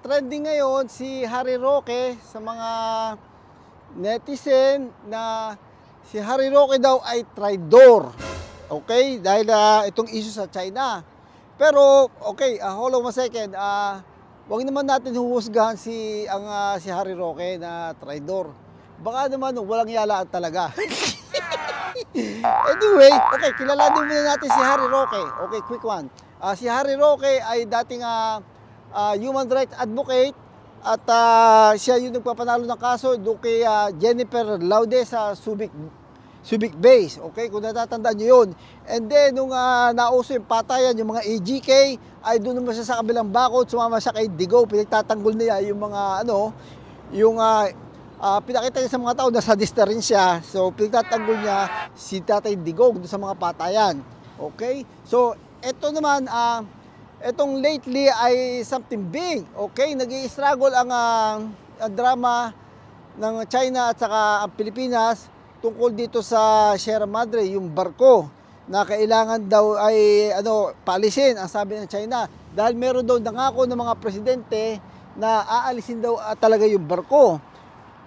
trending ngayon si Harry Roque sa mga netizen na si Harry Roque daw ay traidor. Okay? Dahil ah, itong issue sa China. Pero, okay, uh, hold on a second. ah Huwag naman natin huhusgahan si, ang, ah, si Harry Roque na traidor. Baka naman walang yalaan talaga. anyway, okay, kilalanin muna natin si Harry Roque. Okay, quick one. Ah, si Harry Roque ay dating ah, ah, human rights advocate at ah, siya yung nagpapanalo ng kaso doon kay ah, Jennifer Laude sa Subic Subic Base. Okay, kung natatandaan niyo yun. And then, nung ah, nauso yung patayan, yung mga AGK, ay doon naman siya sa kabilang bakod, sumama siya kay Digo, pinagtatanggol niya yung mga, ano, yung ah, ah, pinakita niya sa mga tao na sadista rin siya. So, pinagtatanggol niya si Tatay Digong doon sa mga patayan. Okay? So, eto naman, ah, etong lately ay something big. Okay? nag struggle ang, ang drama ng China at saka ang Pilipinas tungkol dito sa Sierra Madre, yung barko na kailangan daw ay ano paalisin ang sabi ng China dahil meron daw nangako ng mga presidente na aalisin daw ah, talaga yung barko.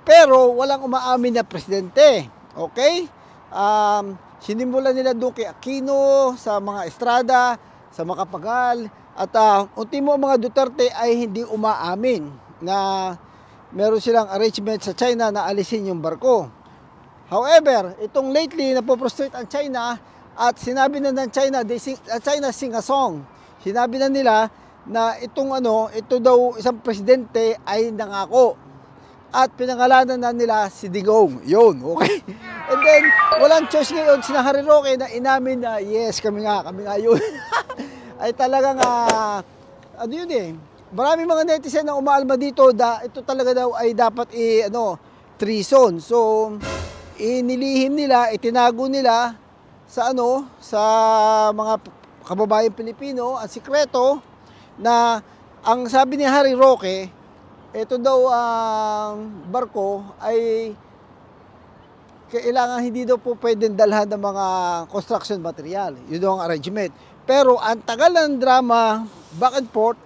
Pero walang umaamin na presidente. Okay? Um, sinimulan nila doon kay Aquino, sa mga Estrada, sa Makapagal, at uh, ultimo ang mga Duterte ay hindi umaamin na meron silang arrangement sa China na alisin yung barko. However, itong lately napoprostrate ang China at sinabi na ng China, they sing, uh, China sing a song. Sinabi na nila na itong ano, ito daw isang presidente ay nangako. At pinangalanan na nila si Digong. Yun, okay? And then, walang choice ngayon, si Harry Roque na inamin na, yes, kami nga, kami nga yun. ay talagang, ah, ano yun eh, marami mga netizen na umaalma dito, da, ito talaga daw ay dapat i, ano, treason. So, inilihim nila, itinago nila sa ano, sa mga kababayan Pilipino, ang sikreto na ang sabi ni Harry Roque, ito daw ang barko ay kailangan hindi daw po pwedeng dalhan ng mga construction material. Yun daw ang arrangement. Pero ang tagal ng drama back and forth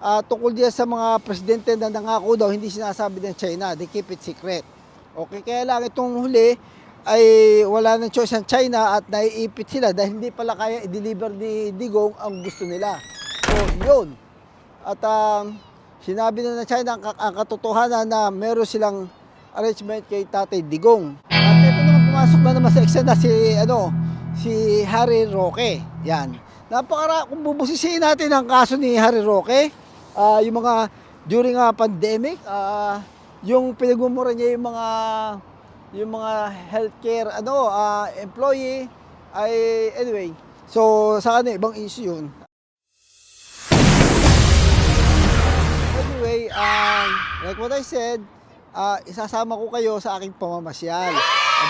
ah, tungkol diyan sa mga presidente na nangako daw hindi sinasabi ng China. They keep it secret. Okay, kaya lang itong huli ay wala ng choice ang China at naiipit sila dahil hindi pala kaya i-deliver ni Digong ang gusto nila. So, yun. At um, sinabi na ng China ang, ang katotohanan na meron silang arrangement kay Tatay Digong. At ito naman pumasok na naman sa eksena si ano si Harry Roque. Yan. Napakara kung bubusisiin natin ang kaso ni Harry Roque, ah, yung mga during a pandemic, ah, yung pinagmumura niya yung mga yung mga healthcare ano ah, employee ay anyway. So sa kanya ibang issue yun. Anyway, um, like what I said, ah, isasama ko kayo sa aking pamamasyal.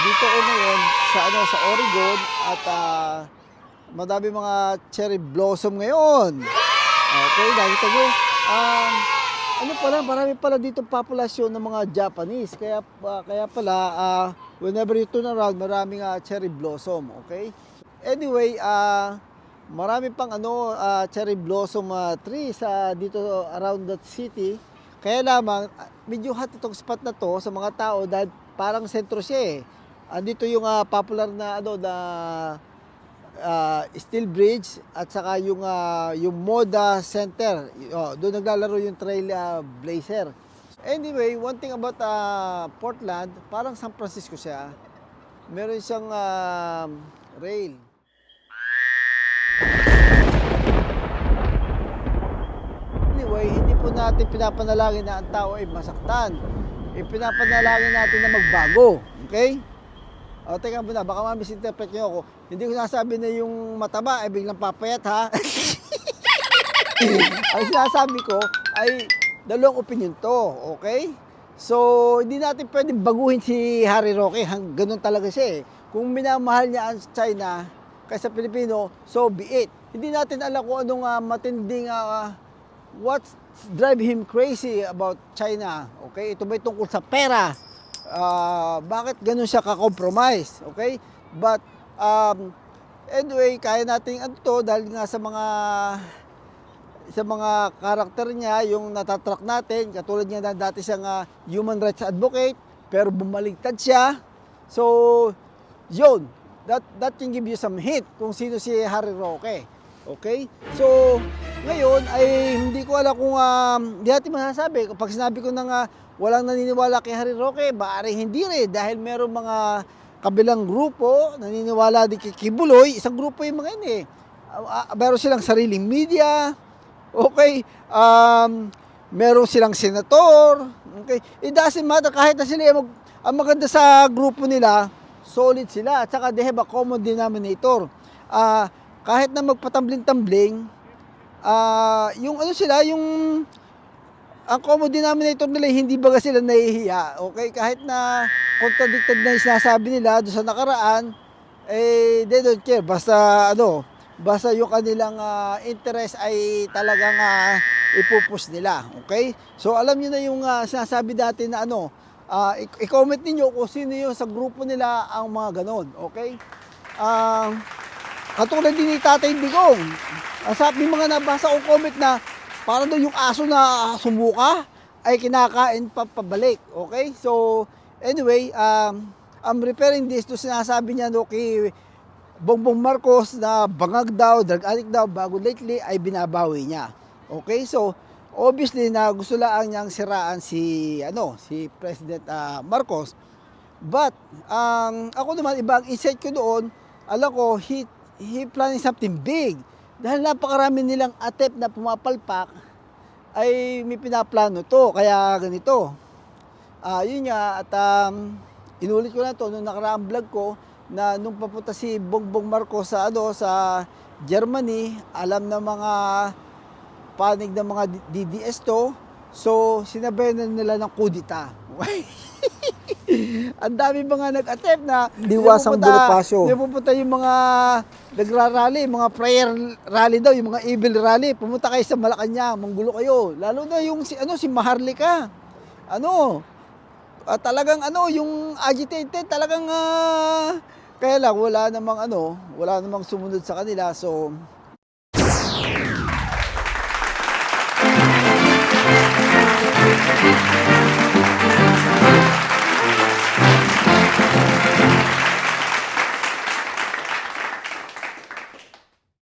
Dito ko ngayon sa ano sa Oregon at ah, madami mga cherry blossom ngayon. Okay, nakita nyo. Um, ano pala, marami pala dito populasyon ng mga Japanese. Kaya, ah, kaya pala, ah, whenever you turn around, maraming ah, cherry blossom. Okay? Anyway, ah, marami pang ano, ah, cherry blossom ah, tree sa dito around that city. Kaya lamang, ah, medyo hot itong spot na to sa mga tao dahil parang sentro siya eh. Andito yung ah, popular na ano na ah, steel bridge at saka yung ah, yung Moda Center. Oh, doon naglalaro yung Trail ah, Blazer. Anyway, one thing about ah, Portland, parang San Francisco siya. Meron siyang ah, rail. Anyway, hindi po natin pinapanalangin na ang tao ay masaktan. Ipinapanalangin natin na magbago. Okay? O, teka muna, baka ma-misinterpret niyo ako. Hindi ko nasabi na yung mataba ay biglang papayat, ha? Ang sinasabi ko ay dalawang opinion to, okay? So, hindi natin pwedeng baguhin si Harry Roque. Ganun talaga siya eh. Kung minamahal niya ang China kaysa Pilipino, so be it. Hindi natin alam kung anong ah, matinding ah, what drive him crazy about China. Okay? Ito ba'y tungkol sa pera? Ah, bakit ganun siya ka-compromise? Okay? But, um, anyway, kaya natin ano to dahil nga sa mga sa mga karakter niya, yung natatrack natin, katulad niya na dati siyang ah, human rights advocate, pero bumaligtad siya. So, yun, that, that can give you some hint kung sino si Harry Roque. Okay? So, ngayon ay hindi ko alam kung um, hindi natin masasabi. Kapag sinabi ko na nga walang naniniwala kay Harry Roque, maaring hindi rin dahil meron mga kabilang grupo naniniwala din kay Kibuloy. Isang grupo yung mga yun eh. Ah, ah, meron silang sariling media. Okay? Um, meron silang senator. Okay? It doesn't matter kahit na sila ay mag, ang maganda sa grupo nila, solid sila. At saka they have a common denominator. Ah, kahit na magpatambling-tambling, ah, yung ano sila, yung ang common denominator nila, hindi baga sila nahihiya. Okay? Kahit na contradicted na yung sinasabi nila doon sa nakaraan, eh, they don't care. Basta, ano, basta yung kanilang ah, interest ay talagang uh, ipupus nila. Okay? So, alam niyo na yung ah, sinasabi dati na ano, i- i-comment ninyo kung sino yung sa grupo nila ang mga ganon. Okay? Um, katulad din ni Tatay Digong. Ang sabi mga nabasa kong comment na parang daw yung aso na sumuka ay kinakain pa pabalik. Okay? So, anyway, um, I'm referring this to sinasabi niya no kay Bongbong Marcos na bangag daw, drug addict daw, bago lately ay binabawi niya. Okay? So, obviously na gusto lang niyang siraan si ano, si President ah, Marcos. But um, ako naman ibang insight ko doon, alam ko he he planning something big. Dahil napakarami nilang attempt na pumapalpak ay may pinaplano to. Kaya ganito. Ah, yun nga at um, inulit ko na to nung nakaraang vlog ko na nung papunta si Bongbong Marcos sa ano sa Germany, alam ng mga panig ng mga DDS to. So, sinabay na nila ng kudita. Ang dami mga nag-attempt na Diwasang pupunta- Bonifacio. Hindi pupunta yung mga nagrarally, mga prayer rally daw, yung mga evil rally. Pumunta kayo sa Malacanang, manggulo kayo. Lalo na yung si ano si Maharlika. Ano? ah, talagang ano, yung agitated, talagang ah, kaya lang wala namang ano, wala namang sumunod sa kanila. So